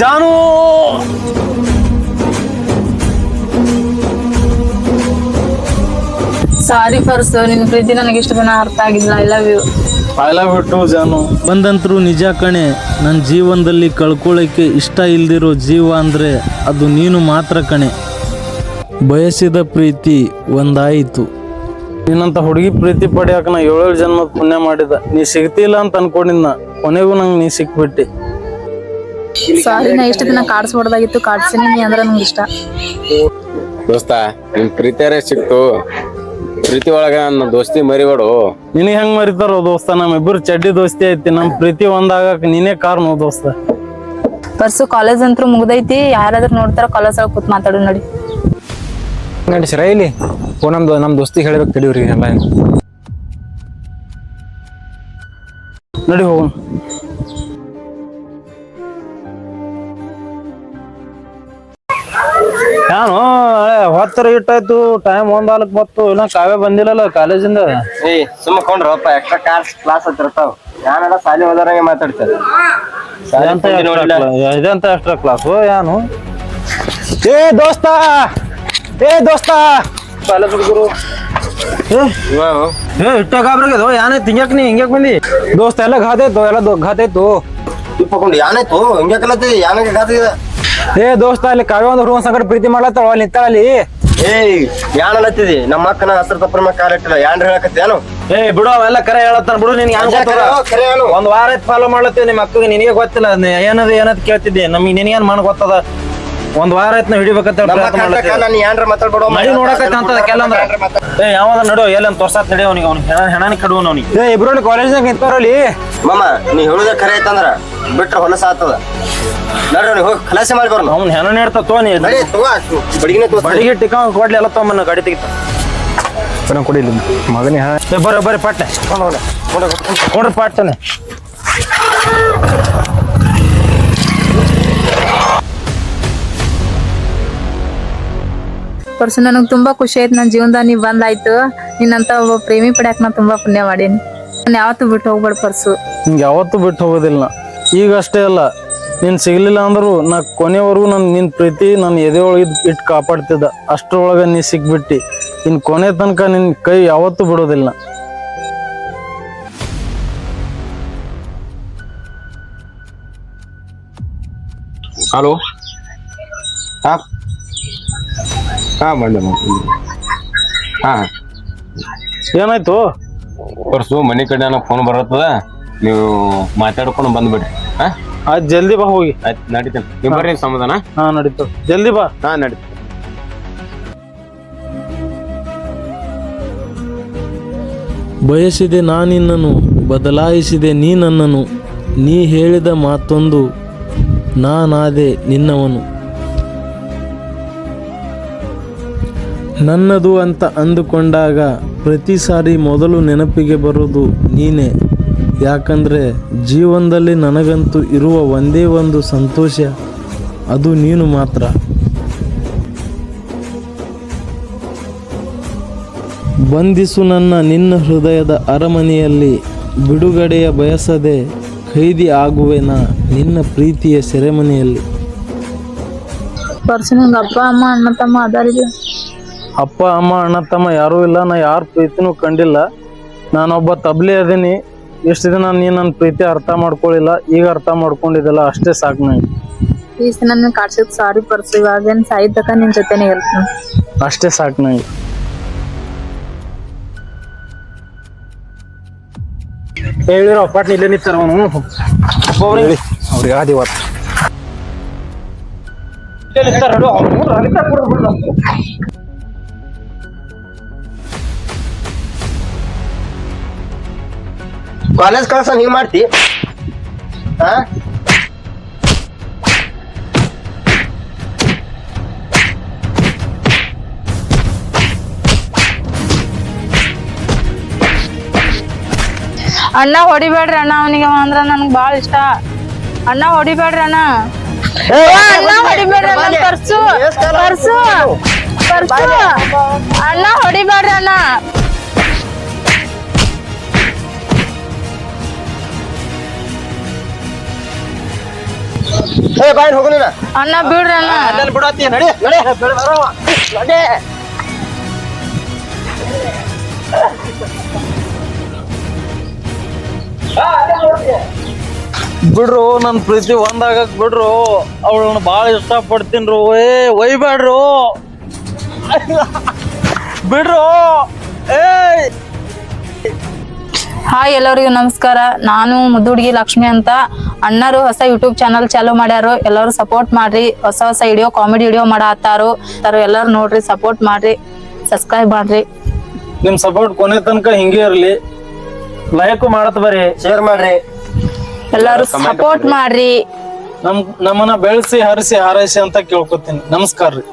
ಜಾನು! ಸಾರಿ first ನಿನ್ ಪ್ರೀತಿ ನನಗೆ ಇಷ್ಟು ದಿನ ಅರ್ಥ ಆಗಿಲ್ಲ. I love you I love you too ಜಾನು. ಬಂದಂತರೂ ನಿಜ ಕಣೆ ನನ್ನ ಜೀವನದಲ್ಲಿ ಕಳ್ಕೊಳ್ಳೋಕ್ಕೆ ಇಷ್ಟ ಇಲ್ದಿರೋ ಜೀವ ಅಂದರೆ ಅದು ನೀನು ಮಾತ್ರ ಕಣೆ. ಬಯಸಿದ ಪ್ರೀತಿ ಒಂದಾಯಿತು. ನಿನ್ನಂತ ಹುಡುಗಿ ಪ್ರೀತಿ ಪಡೆಯಕ್ಕೆ ನಾ ಏಳೇಳು ಜನ್ಮದ ಪುಣ್ಯ ಮಾಡಿದ ನೀ ಸಿಗ್ತಿಲ್ಲ ಅಂತ ಅನ್ಕೊಂಡಿದ್ನ. ಕೊನೆಗೂ ನಂಗೆ ನೀ ಸಿಕ್ಬಿಟ್ಟಿ. ಸಾರಿ ನಾ ಇಷ್ಟು ದಿನ ಕಾಡ್ಸ್ಬಾರ್ದಾಗಿತ್ತು ಕಾಡ್ಸಿನಿ ನೀ ಅಂದ್ರೆ ನಂಗೆ ಇಷ್ಟ. ದೋಸ್ತ ನಿಮ್ ಪ್ರೀತಿಯರೇ ಸಿಕ್ತು? ಪ್ರೀತಿ ಒಳಗ ನನ್ನ ದೋಸ್ತಿ ಮರಿಬೇಡು. ನಿನಗೆ ಹೆಂಗ್ ಮರಿತಾರೋ ದೋಸ್ತ ನಮ್ಮಿಬ್ಬರು ಚಡ್ಡಿ ದೋಸ್ತಿ ಐತಿ ನಮ್ ಪ್ರೀತಿ ಒಂದಾಗಕ್ ನೀನೇ ಕಾರಣ ದೋಸ್ತ. ಪರ್ಸು ಕಾಲೇಜ್ ಅಂತೂ ಮುಗ್ದೈತಿ ಯಾರಾದ್ರೂ ನೋಡ್ತಾರ ಕಾಲೇಜ್ ಒಳಗೆ ಕೂತ್ ಮಾತಾಡು ನೋಡಿ. ನಡಿಸ್ರ ಇಲ್ಲಿ ಓ ನಮ್ದು ನಮ್ಮ ದೋಸ್ತಿ ಹೇಳ್ಬೇಕು ತಿಳಿವ್ರಿ ಎಲ್ಲ. ನಡಿ ಹೋಗೋಣ. ನಾನು ಹೊತ್ತರ ಇಟ್ಟಾಯ್ತು ಟೈಮ್ ಒಂದ್ ಆಲಕ್ ಬತ್ತು ಇನ್ನ ಕಾವೇ ಬಂದಿಲ್ಲಲ್ಲ ಕಾಲೇಜಿಂದ. ಏ ಸುಮ್ಮಕೊಂಡ್ರಪ್ಪ ಎಕ್ಸ್ಟ್ರಾ ಕ್ಲಾಸ್ ಕ್ಲಾಸ್ ಅಂತ ನಾನೆಲ್ಲ ಯಾನೆಲ್ಲ ಸಾಲಿ ಹೋದಾರಂಗೆ ಮಾತಾಡ್ತಾರೆ. ಇದಂತ ಇದಂತ ಎಕ್ಸ್ಟ್ರಾ ಕ್ಲಾಸ್ ಏನು ಏ ದೋಸ್ತ! ಏ ದೋಸ್ತ! ಕಾಲೇಜ್ ಹುಡುಗರು. ಏ ಇಟ್ಟ ಗಾಬ್ರಿಗೆ ಏನೈತಿ ಹಿಂಗ್ಯಾಕ್ ನೀ ಹಿಂಗ್ಯಾಕ್ ಬಂದಿ? ದೋಸ್ತ ಎಲ್ಲ ಘಾತೈತು ಎಲ್ಲ ದೊ- ಘಾತೈತು ಇಪ್ಪಕೊಂಡು ಯಾನಾಯ್ತು ಹಿಂಗೆ ಕಲತ್ತಿ ಘಾತ ಗಾತಿದ ಏ ದೋಸ್ತ ಅಲ್ಲಿ ಕಾವ್ಯ ಒಂದು ಹುಡುಗನ ಸಂಗಡ ಪ್ರೀತಿ ಮಾಡ್ಲತ್ತಾಳ ಅಲ್ಲಿ. ನಿಂತಾಳಲ್ಲಿ ಏಯ್ ಯಾನ್ ಅಲತ್ತಿದಿ ನಮ್ಮ ಅಕ್ಕನ ಹಸ್ರ ತಪ್ಪರ ಮ್ಯಾಗ ಕಾಲ್ ಇಟ್ಟಿಲ್ಲ. ಯಾನ್ರ ಹೇಳಕತ್ತಿ ಏನು? ಏ ಬಿಡು ಅವೆಲ್ಲ ಕರೆ ಹೇಳತ್ತಾನ ಬಿಡು ನಿನ್ಗೆ ಯಾನ್ ಒಂದ್ ವಾರ ಫಾಲೋ ಮಾಡ್ಲತ್ತೀವಿ ನಿಮ್ಮ ಅಕ್ಕಗೆ ನಿನಗೆ ಗೊತ್ತಿಲ್ಲ ಏನದ ಏನದ್ ಕೇಳ್ತಿದ್ದೆ. ನಮಗೆ ನಿನಗೇನ್ ಮಾಡ್ ಗೊತ್ತದ? ಒಂದ್ ವಾರ ಆಯ್ತು ನಾವು ಹಿಡಿಬೇಕಂತ ನಾನು ಯಾನ್ರ ಮಾತಾಡ್ಬೇಡ ನಡಿ ನೋಡಕತ್ತ ಅಂತ ಏ ನಡು ಎಲ್ಲ ತೋರ್ಸಾತ್ ನಡಿ ಅವನಿಗೆ ಅವ್ನಿಗೆ ಹೆಣ ಹೆಣನಿ ಕಡುವನ ಅವನಿಗೆ. ಏ ಇಬ್ರು ಕಾಲೇಜ್ನಾಗ ನಿಂತಾರಲ್ಲಿ ಮಾಮ ನೀ ಹೇಳುದ ಖರೆ ಐತಂದ್ರ ಬಿಟ್ರ ಹೊಲಸ ಆತದ ನಡ್ರಿ ಹೋಗಿ ಕಲಾಸೆ ಮಾಡಿ ಬರ್ನು. ಅವ್ನ ಹೆಣ ನೀಡ್ತ ತೋನಿ ನೀ. ಬಡಿಗಿನ ಬಡಿಗೆ ಟಿಕಾ ಕೊಡ್ಲಿ ಎಲ್ಲ ತಮ್ಮನ ಗಾಡಿ ತೆಗಿತ. ಕೊಡಿ ಇಲ್ಲಿ. ಮಗನೇ ಏ ಬರ್ರಿ ಪಟ್ಟೆ ಪಟ್ನೆ. ಕೊಡ್ರಿ ಪಟ್ಟನೆ ಪರ್ಸು ನನಗೆ ತುಂಬಾ ಖುಷಿ ಆಯ್ತು. ನನ್ನ ಜೀವನದಾಗ ನೀ ಬಂದಾಯ್ತು. ನಿನ್ನಂತ ಒಬ್ಬ ಪ್ರೇಮಿ ಪಡ್ಯಾಕ ನಾ ತುಂಬಾ ಪುಣ್ಯ ಮಾಡೀನಿ. ನಾನು ಯಾವತ್ತು ಬಿಟ್ಟು ಹೋಗ್ಬೇಡ ಪರ್ಸು. ನಿಂಗೆ ಯಾವತ್ತು ಬಿಟ್ಟು ಹೋಗೋದಿಲ್ಲ. ಈಗ ಅಷ್ಟೇ ಅಲ್ಲ ನೀನ್ ಸಿಗ್ಲಿಲ್ಲ ಅಂದ್ರು ನಾ ಕೊನೆವರೆಗೂ ನನ್ನ ನಿನ್ ಪ್ರೀತಿ ನನ್ನ ಎದೆಯೊಳಗೆ ಒಳಗೆ ಇಟ್ಟು ಕಾಪಾಡ್ತಿದ್ದ. ಅಷ್ಟ್ರೊಳಗ ನೀ ಸಿಕ್ಬಿಟ್ಟಿ ಇನ್ ಕೊನೆ ತನಕ ನಿನ್ ಕೈ ಯಾವತ್ತು ಬಿಡೋದಿಲ್ಲ. ಹಲೋ. ಹಾ. ಹಾ ಬಂದೆ ಬಂದೆ. ಹಾ. ಏನಾಯ್ತು? ಪರ್ಸು ಮನೆ ಕಡೆ ಫೋನ್ ಬರತ್ತದ? ನೀವು ಮಾತಾಡ್ಕೊಂಡು ಬಂದ್ಬಿಡ್ರಿ. ಹಾ? ಆಯ್ತು ಜಲ್ದಿ ಬಾ ಹೋಗಿ. ಆಯ್ತು ನಡೀತೇನೆ. ನೀವು ಬರ್ರಿ ಸಮಾಧಾನ ಹಾ ನಡೀತು. ಜಲ್ದಿ ಬಾ. ಹಾ ನಡೀತು ಬಯಸಿದೆ ನಾನಿನ್ನನು ಬದಲಾಯಿಸಿದೆ ನೀ ನನ್ನನು ನೀ ಹೇಳಿದ ಮಾತೊಂದು ನಾನಾದೆ ನಿನ್ನವನು. ನನ್ನದು ಅಂತ ಅಂದುಕೊಂಡಾಗ ಪ್ರತಿ ಸಾರಿ ಮೊದಲು ನೆನಪಿಗೆ ಬರೋದು ನೀನೇ. ಯಾಕಂದರೆ ಜೀವನದಲ್ಲಿ ನನಗಂತೂ ಇರುವ ಒಂದೇ ಒಂದು ಸಂತೋಷ, ಅದು ನೀನು ಮಾತ್ರ. ಬಂಧಿಸು ನನ್ನ ನಿನ್ನ ಹೃದಯದ ಅರಮನೆಯಲ್ಲಿ ಬಿಡುಗಡೆಯ ಬಯಸದೆ ಖೈದಿ ಆಗುವೆನ ನಿನ್ನ ಪ್ರೀತಿಯ ಸೆರೆಮನೆಯಲ್ಲಿ. ಪರ್ಸು ನಂಗೆ ಅಪ್ಪ, ಅಮ್ಮ, ಅಣ್ಣ, ತಮ್ಮ ಅದಾರಿಲ್ಲ ಅಪ್ಪ ಅಮ್ಮ ಅಣ್ಣ ತಮ್ಮ ಯಾರೂ ಇಲ್ಲ ನಾ ಯಾರ ಪ್ರೀತಿನೂ ಕಂಡಿಲ್ಲ. ನಾನೊಬ್ಬ ತಬ್ಲಿ ಅದೀನಿ. ಎಷ್ಟು ದಿನ ನೀ ನನ್ನ ಪ್ರೀತಿ ಅರ್ಥ ಮಾಡ್ಕೊಳ್ಳಿಲ್ಲ ಈಗ ಅರ್ಥ ಮಾಡ್ಕೊಂಡಿದ್ದಲ್ಲ ಅಷ್ಟೇ ಸಾಕು ನನಗೆ ಈ ಸಲ ನನ್ನ ಕಾಡ್ಸಿದ್ ಸಾರಿ ಪರ್ಸು ಇವಾಗೇನು ಸಾಯ್ತಕ ನಿನ್ ಜೊತೆನೆ ಇರ್ತೀನಿ. ಅಷ್ಟೇ ಸಾಕು ನನಗೆ ಹೇಳಿರೋ ಪಟ್ನ ಇಲ್ಲೇ ನಿಂತಾರ ಅವನು. ಅವ್ರಿಗೆ ಆದಿ ಇವತ್ತು? ಕಾಲೇಜ್ ಕಳ್ಸ ನೀವ್ ಮಾಡ್ತಿ ಹಾ ಅಣ್ಣ ಹೊಡಿಬೇಡ್ರಿ ಅಣ್ಣ ಅವನಿಗೆ ಅಂದ್ರ ನನ್ಗೆ ಬಾಳ ಇಷ್ಟ ಅಣ್ಣ ಹೊಡಿಬೇಡ್ರಿ ಅಣ್ಣ ಅಣ್ಣ ಹೊಡಿಬೇಡ್ರಿ ಅಣ್ಣ ತರ್ಸು ಪರ್ಸು ಅಣ್ಣ ಹೊಡಿಬೇಡ್ರಿ ಅಣ್ಣ ಏ ಬಾಯ್ ಹೋಗಲಿಲ್ಲ ಅಣ್ಣ ಬಿಡ್ರಿ ಅಣ್ಣ ಅಲ್ಲೆಲ್ಲ ಬಿಡತ್ತಿ ನಡಿ ನಡಿ. ನಡಿ ಬಿಡ್ರು ನನ್ನ ಪ್ರೀತಿ ಒಂದಾಗಕ್ ಬಿಡ್ರು. ಅವಳನ್ನ ಭಾಳ ಇಷ್ಟಪಡ್ತೀನ್ರು ಏ ಒಯ್ಬೇಡ್ರು. ಬಿಡ್ರು. ಏ ಹಾಯ್ ಎಲ್ಲರಿಗೂ ನಮಸ್ಕಾರ. ನಾನು ಮುದ್ದು ಹುಡುಗಿ ಲಕ್ಷ್ಮಿ ಅಂತ. ಅಣ್ಣರು ಹೊಸ ಯೂಟ್ಯೂಬ್ ಚಾನಲ್ ಚಾಲೂ ಮಾಡ್ಯಾರು. ಎಲ್ಲರೂ ಸಪೋರ್ಟ್ ಮಾಡ್ರಿ. ಹೊಸ ಹೊಸ ವಿಡಿಯೋ ಕಾಮಿಡಿ ವಿಡಿಯೋ ಮಾಡತ್ತಾರು. ತರ ಎಲ್ಲರೂ ನೋಡ್ರಿ ಸಪೋರ್ಟ್ ಮಾಡ್ರಿ. ಸಬ್ಸ್ಕ್ರೈಬ್ ಮಾಡ್ರಿ. ನಿಮ್ ಸಪೋರ್ಟ್ ಕೊನೆ ತನಕ ಹಿಂಗೆ ಇರ್ಲಿ. ಲೈಕ್ ಮಾಡತ್ ಬರ್ರಿ. ಶೇರ್ ಮಾಡ್ರಿ. ಎಲ್ಲರೂ ಸಪೋರ್ಟ್ ಮಾಡ್ರಿ. ನಮ್ ನಮ್ಮನ್ನ ಬೆಳೆಸಿ ಹರಿಸಿ ಹಾರೈಸಿ ಅಂತ ಕೇಳ್ಕೊತೀನಿ. ನಮಸ್ಕಾರ ರೀ.